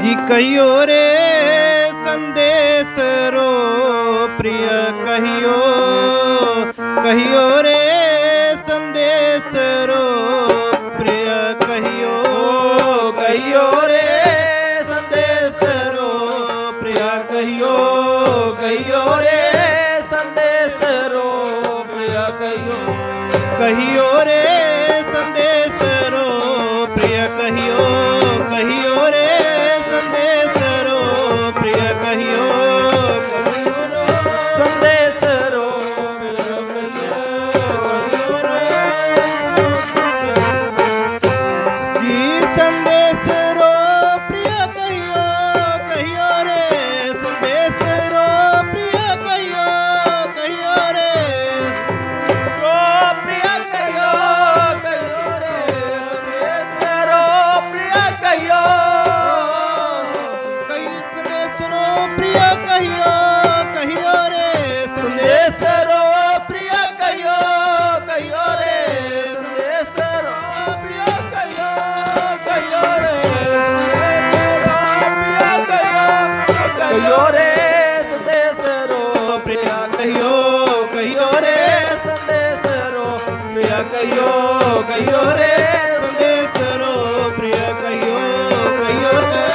ਜੀ ਕਹੀਓ ਰੇ ਸੰਦੇਸ ਰੋ ਪ੍ਰਿਯ ਕਹੀਓ કયો કયો રે સંદેશ રો પ્રિય કયો કયો રે કયો રે સંદેશ રો પ્રિય કયો કયો રે.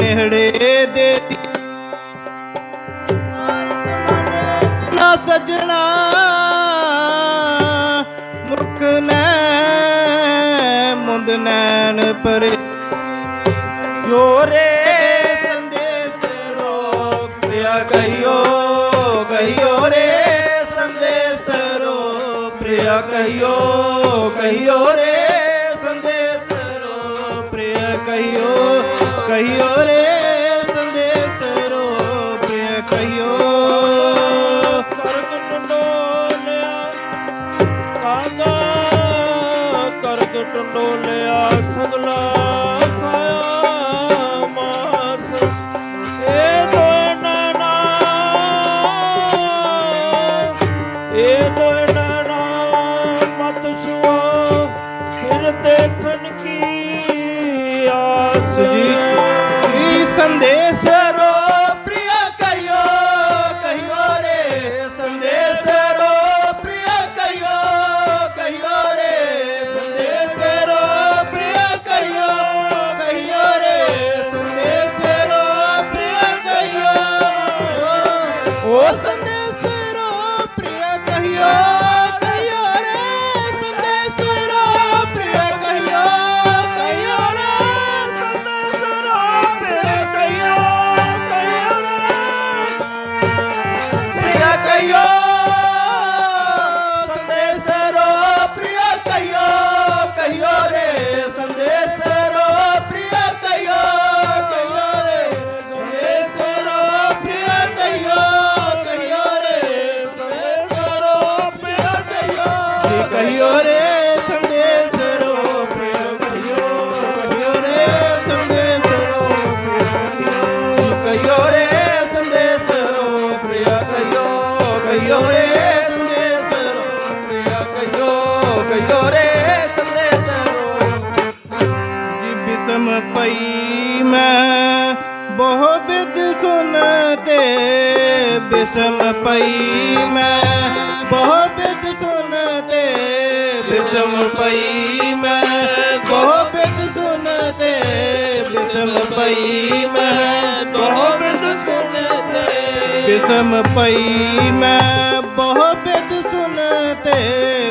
रे ਸਾਹ ਨੇੜੇ ਦੇ ਨਾ ਸਜਣਾ, ਮੁਖ ਨੈ ਮੁੰਦ ਨੈਣ ਪਰੇ। ਜੋਰੇ ਸੰਦੇਸ਼ ਰੋਕ ਪ੍ਰਿਆ ਕਹੀਓ ਕਹੀਓ ਰੇ ਸੰਦੇਸ਼ ਰੋ ਪ੍ਰਿਆ ਕਹੀਓ ਕਹੀਓ ਰੇ ਸੰਦੇਸ਼ ਰੋ ਪ੍ਰਿਆ ਕਹੀਓ। ਕਹੀਓ ਰੇ ਸੰਦੇਸ਼ ਰੋ ਪ੍ਰਿਆ ਕਹੀਓ ਕਰਗ ਟੰਡੋਲਿਆ ਕਾਗਾ ਪਾਈ ਮੈਂ, ਬਹੁ ਬਿਦ ਸੁਨਤੇ ਬਿਸਮ ਪਈ ਮੈਂ। ਬਹੁ ਬਿਦ ਸੁਨਤੇ ਬਿਸਮ ਪਈ ਮੈਂ। ਬਹੁ ਬਿਦ ਸੁਨਤੇ ਬਿਸਮ ਪਈ ਮੈਂ। ਬਹੁ ਬਿਦ ਸੁਨਤੇ ਬਿਸਮ ਪਈ ਮੈਂ। ਬਹੁ ਬਿਦ ਸੁਨਤੇ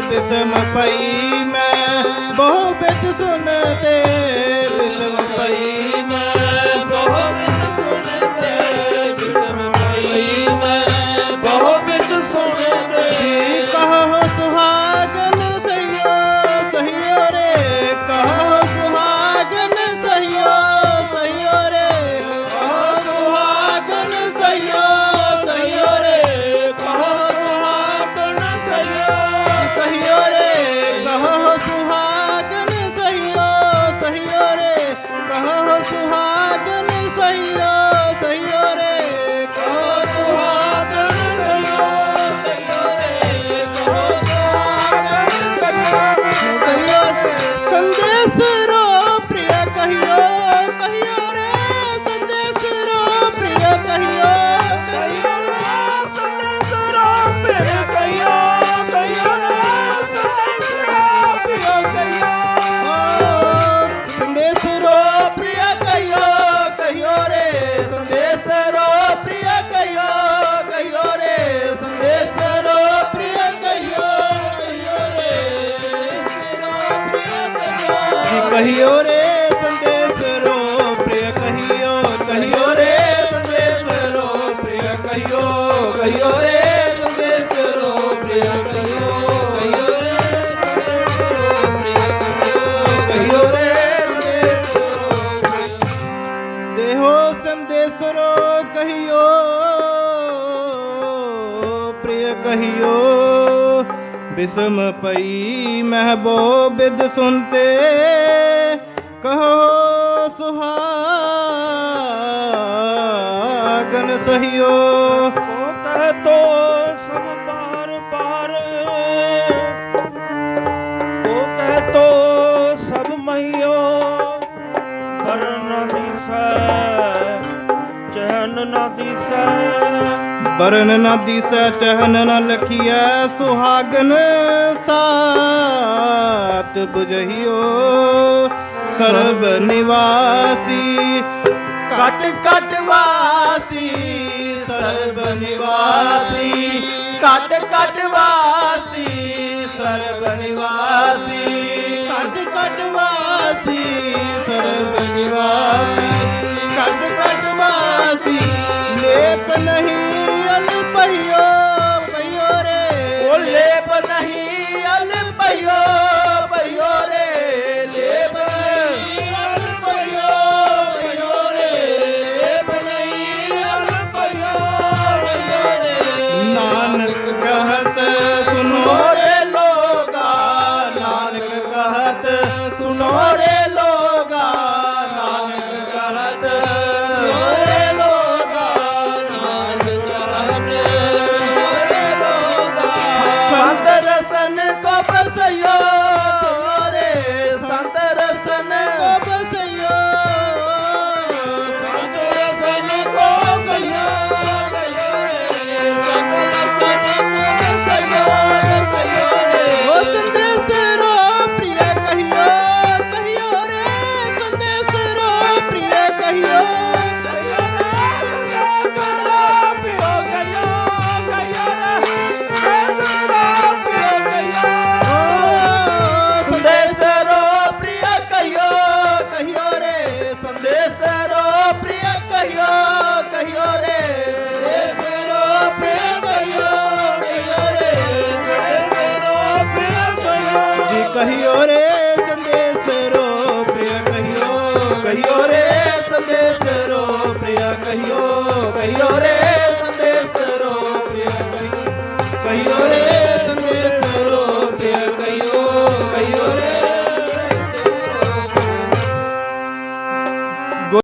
ਬਿਸਮ ਪਈ ਮੈਂ। ਬਹੁ ਬਿਦ ਸੁਨਤੇ कहियो रे संदेश रो प्रिय कहियो कहियो रे संदेश रो प्रिय कहियो कहियो रे संदेश रो प्रिय कहियो कहियो प्रिय कहियो ਬਿਸਮ ਪਈ ਮਹਿਬੂਬਿਦ ਸੁਨਤੇ। ਕਹੋ, ਸੁਹਾਗਨ ਸਹੀਓ। ਸੋਤੇ ਤੋ ਸਭ ਪਾਰ ਪਾਰ ਸੋਤੇ ਤੋ ਸਭ ਮਈਓ ਕਰਨ ਨਾ ਦਿਸੈ ਚਹਿਨ ਬਰਨ ਨਾ ਦੀਸੈ, ਚਹਨ ਨਾ ਲਖੀਐ, ਸੁਹਾਗਨ ਸਾਤ ਬੁਝਿਓ ਸਰਬ ਨਿਵਾਸੀ, ਕਟ ਕਟ ਵਾਸੀ, ਸਰਬ ਨਿਵਾਸੀ, ਕਟ ਕਟ ਵਾਸੀ, ਸਰਬ ਨਿਵਾਸੀ, ਕਟ ਕਟ ਵਾਸੀ।